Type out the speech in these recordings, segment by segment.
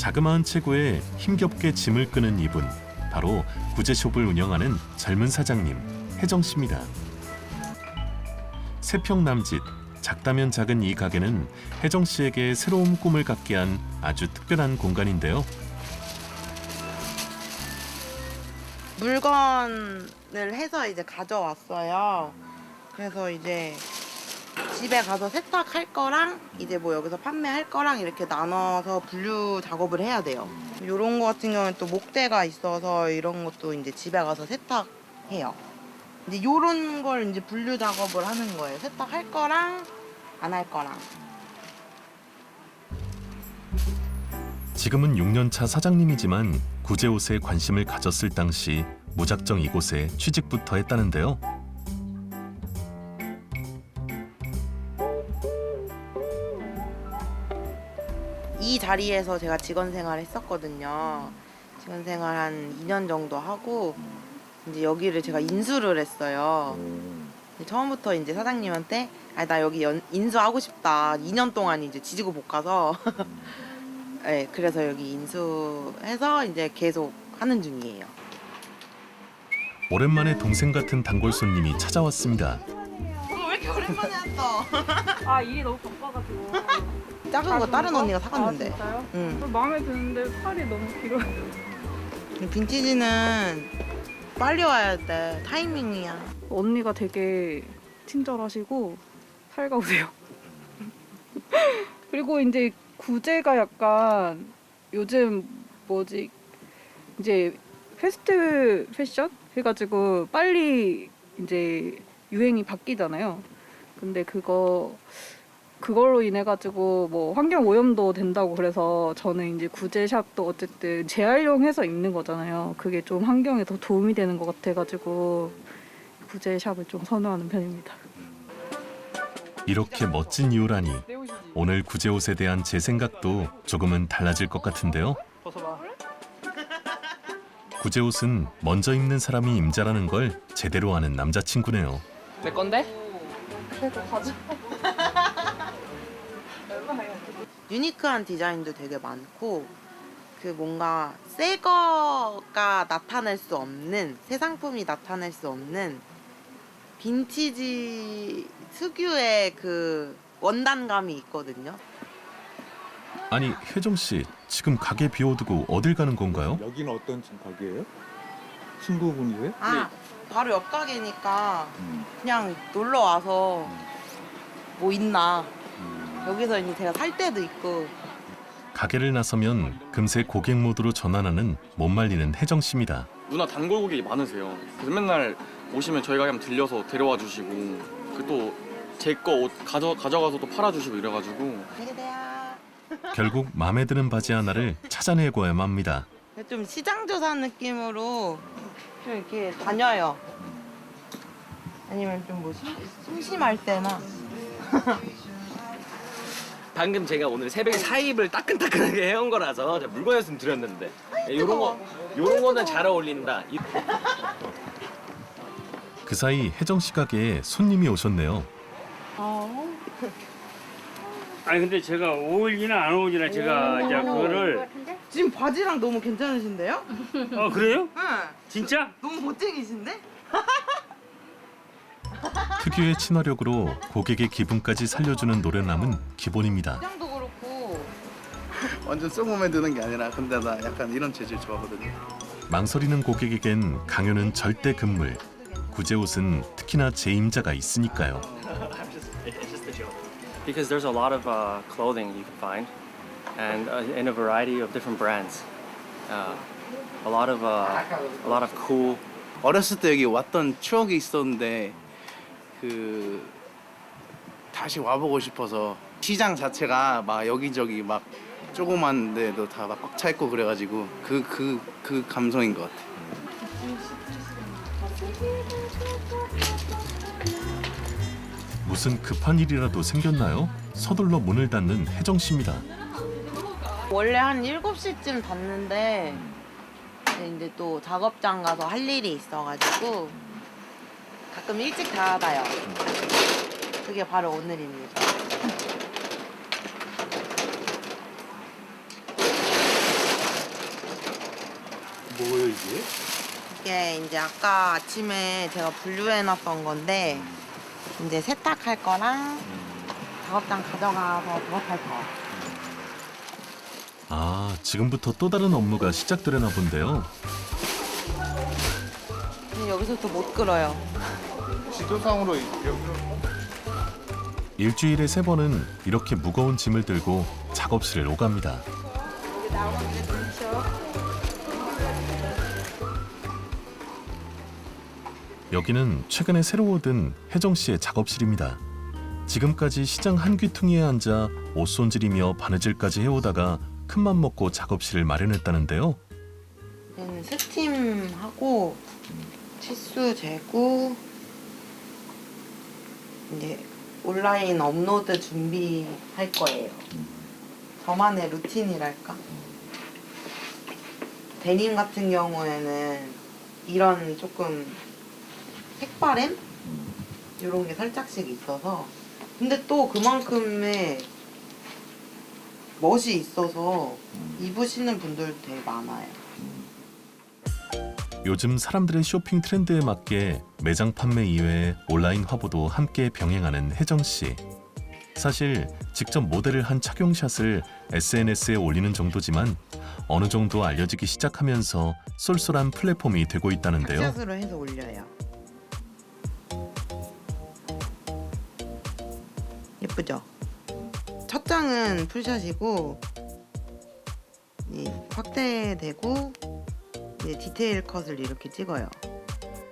자그마한 체구에 힘겹게 짐을 끄는 이분 바로 구제숍을 운영하는 젊은 사장님 혜정 씨입니다. 세평 남짓 작다면 작은 이 가게는 혜정 씨에게 새로운 꿈을 갖게 한 아주 특별한 공간인데요. 물건을 해서 이제 가져왔어요. 그래서 이제 집에 가서 세탁할 거랑 이제 뭐 여기서 판매할 거랑 이렇게 나눠서 분류 작업을 해야 돼요. 이런 거 같은 경우는 또 목대가 있어서 이런 것도 이제 집에 가서 세탁해요. 이제 이런 걸 이제 분류 작업을 하는 거예요. 세탁할 거랑 안 할 거랑. 지금은 6년차 사장님이지만 구제옷에 관심을 가졌을 당시 무작정 이곳에 취직부터 했다는데요. 이 자리에서 제가 직원 생활을 했었거든요. 직원 생활 한 2년 정도 하고 이제 여기를 제가 인수를 했어요. 처음부터 이제 사장님한테 아, 나 여기 연- 인수하고 싶다. 2년 동안 이제 지지고 볶아서 네, 그래서 여기 인수해서 이제 계속 하는 중이에요. 오랜만에 동생 같은 단골 손님이 찾아왔습니다. 왜 이렇게 오랜만에 왔어? 아 일이 너무 바빠가지고 작은 거 다른 언니가 아 사갔는데. 진짜요? 응. 마음에 드는데 팔이 너무 길어요 빈티지는 빨리 와야 돼. 타이밍이야. 언니가 되게 친절하시고 살가우세요 그리고 이제 구제가 약간 요즘 뭐지 이제 패스트 패션 해가지고 빨리 이제 유행이 바뀌잖아요 근데 그거 그걸로 인해 가지고 뭐 환경 오염도 된다고 그래서 저는 이제 구제샵도 어쨌든 재활용해서 입는 거잖아요. 그게 좀 환경에 더 도움이 되는 것 같아 가지고 구제샵을 좀 선호하는 편입니다. 이렇게 멋진 이유라니 오늘 구제 옷에 대한 제 생각도 조금은 달라질 것 같은데요. 구제 옷은 먼저 입는 사람이 임자라는 걸 제대로 아는 남자친구네요. 내 건데? 그래도 가져. 유니크한 디자인도 되게 많고 그 뭔가 새 거가 나타낼 수 없는 새 상품이 나타낼 수 없는 빈티지 특유의 그 원단감이 있거든요. 아니 혜정 씨 지금 가게 비워두고 어딜 가는 건가요? 여기는 어떤 집 가게예요? 친구분이세요? 아 바로 옆 가게니까 음. 그냥 놀러 와서 뭐 있나 음. 여기서 이제 제가 살 때도 있고 가게를 나서면 금세 고객 모드로 전환하는 못 말리는 혜정 씨입니다. 누나 단골 고객이 많으세요. 그래서 맨날 오시면 저희 가게 들려서 데려와 주시고 그또제거옷 가져 가져가서 또 팔아 주시고 이래가지고 결국 마음에 드는 바지 하나를 찾아내고야만 합니다. 좀 시장 조사 느낌으로 좀 이렇게 다녀요. 아니면 좀 뭐 심심할 때나 방금 제가 오늘 새벽에 사입을 따끈따끈하게 해온 거라서 제가 물건이었으면 드렸는데 요런 거 요런 거는 잘 어울린다. 이- 그 사이 혜정 씨 가게에 손님이 오셨네요. 아니 근데 제가 어울리나 안 어울리나 제가 이제 그거를 지금 바지랑 너무 괜찮으신데요? 어 그래요? 응. 진짜? 너무 멋쟁이신데? 특유의 친화력으로 고객의 기분까지 살려주는 노련함은 기본입니다. 시장도 그렇고 완전 쏘몸에 드는 게 아니라 근데 나 약간 이런 재질 좋아하거든요. 망설이는 고객에겐 강요는 절대 금물. 구제 옷은 특히나 제 임자가 있으니까요. It's just a joke. Because there's a lot of uh, clothing you can find, and uh, in a variety of different brands. Uh, a lot of uh, a lot of cool. 어렸을 때 여기 왔던 추억이 있었는데 그 다시 와보고 싶어서 시장 자체가 막 여기저기 막 조그만 데도 다 막 꽉 차 있고 그래가지고 그 그 그 감성인 것 같아. 무슨 급한 일이라도 생겼나요? 서둘러 문을 닫는 혜정 씨입니다. 원래 한 7시쯤 닫는데 이제 또 작업장 가서 할 일이 있어가지고 가끔 일찍 닫아요. 그게 바로 오늘입니다. 거예요? 이게 이제 아까 아침에 제가 분류해놨던 건데 이제 세탁할 거랑 작업장 가져가서 작업할 거. 아, 지금부터 또 다른 업무가 시작되려나 본데요. 근데 여기서부터 못 끌어요. 지도상으로 일주일에 세 번은 이렇게 무거운 짐을 들고 작업실을 오갑니다. 여기는 최근에 새로 얻은 혜정 씨의 작업실입니다. 지금까지 시장 한 귀퉁이에 앉아 옷 손질이며 바느질까지 해오다가 큰맘 먹고 작업실을 마련했다는데요. 얘는 스팀하고 치수 재고 이제 온라인 업로드 준비할 거예요. 저만의 루틴이랄까? 데님 같은 경우에는 이런 조금 색바램? 이런 게 살짝씩 있어서 근데 또 그만큼의 멋이 있어서 입으시는 분들도 되게 많아요. 요즘 사람들의 쇼핑 트렌드에 맞게 매장 판매 이외에 온라인 화보도 함께 병행하는 혜정 씨. 사실 직접 모델을 한 착용샷을 SNS에 올리는 정도지만 어느 정도 알려지기 시작하면서 쏠쏠한 플랫폼이 되고 있다는데요. 샷으로 해서 올려요. 예쁘죠? 첫 장은 풀샷이고 이 확대되고 이제 디테일 컷을 이렇게 찍어요.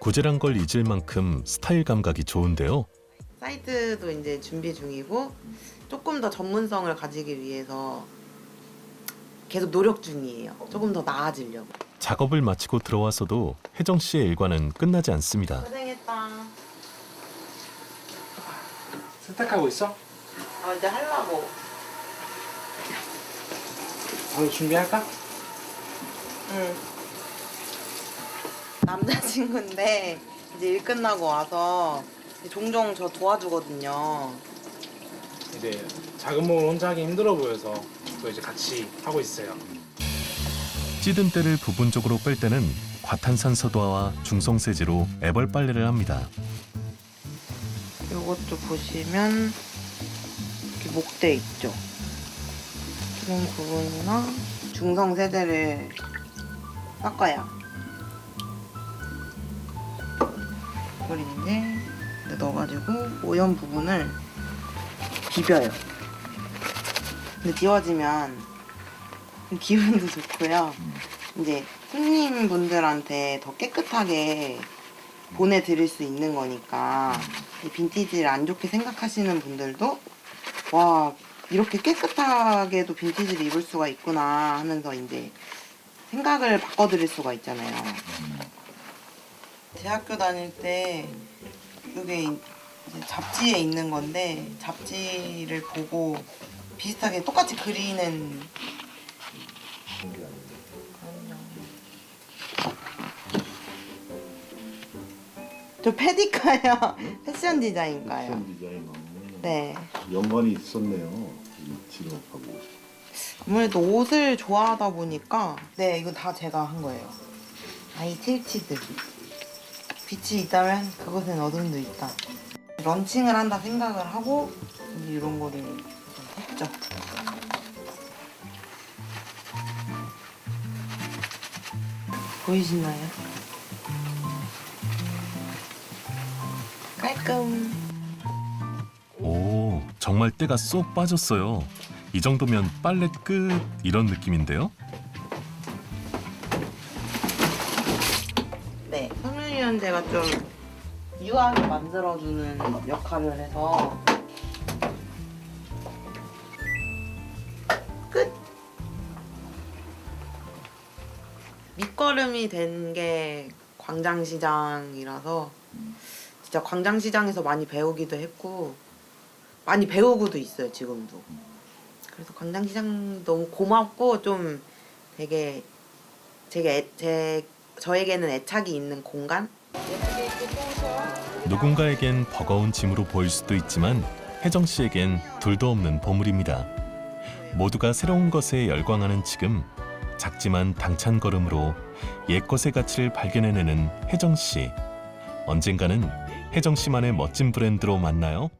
고재란 걸 잊을 만큼 스타일 감각이 좋은데요. 사이트도 이제 준비 중이고 조금 더 전문성을 가지기 위해서 계속 노력 중이에요. 조금 더 나아지려고. 작업을 마치고 들어와서도 혜정 씨의 일과는 끝나지 않습니다. 고생했다. 세탁하고 있어? 아 이제 하려고. 바로 준비할까? 응. 남자친구인데 이제 일 끝나고 와서 종종 저 도와주거든요. 이제 작은 몸을 혼자 하기 힘들어 보여서 또 이제 같이 하고 있어요. 찌든 때를 부분적으로 뺄 때는 과탄산소도화와 중성세제로 애벌 빨래를 합니다. 이것도 보시면 이렇게 목대 있죠. 이런 부분이나 중성 세대를 섞어요. 이제 넣어가지고 오염 부분을 비벼요. 근데 지워지면 기분도 좋고요. 이제 손님분들한테 더 깨끗하게 보내드릴 수 있는 거니까 이 빈티지를 안 좋게 생각하시는 분들도 와 이렇게 깨끗하게도 빈티지를 입을 수가 있구나 하면서 이제 생각을 바꿔드릴 수가 있잖아요. 대학교 다닐 때 이게 잡지에 있는 건데 잡지를 보고 비슷하게 똑같이 그리는 저 페디카요. 패션 디자인과요. 패션 디자이너. 네. 연관이 있었네요. 이 직업하고. 아무래도 옷을 좋아하다 보니까 네 이거 다 제가 한 거예요. 아이 틸치드. 빛이 있다면 그곳엔 어둠도 있다. 런칭을 한다 생각을 하고 이런 거를 좀 했죠. 보이시나요? 깔끔. 오, 정말 때가 쏙 빠졌어요. 이 정도면 빨래 끝 이런 느낌인데요. 네, 섬유유연제가 좀 유하게 만들어주는 역할을 해서 끝! 밑거름이 된 게 광장시장이라서 진짜 광장시장에서 많이 배우기도 했고 많이 배우고도 있어요 지금도 그래서 광장시장 너무 고맙고 좀 되게 제게 애- 제 저에게는 애착이 있는 공간 누군가에겐 버거운 짐으로 보일 수도 있지만 혜정 씨에겐 둘도 없는 보물입니다. 모두가 새로운 것에 열광하는 지금 작지만 당찬 걸음으로 옛 것의 가치를 발견해내는 혜정 씨. 언젠가는 혜정 씨만의 멋진 브랜드로 만나요.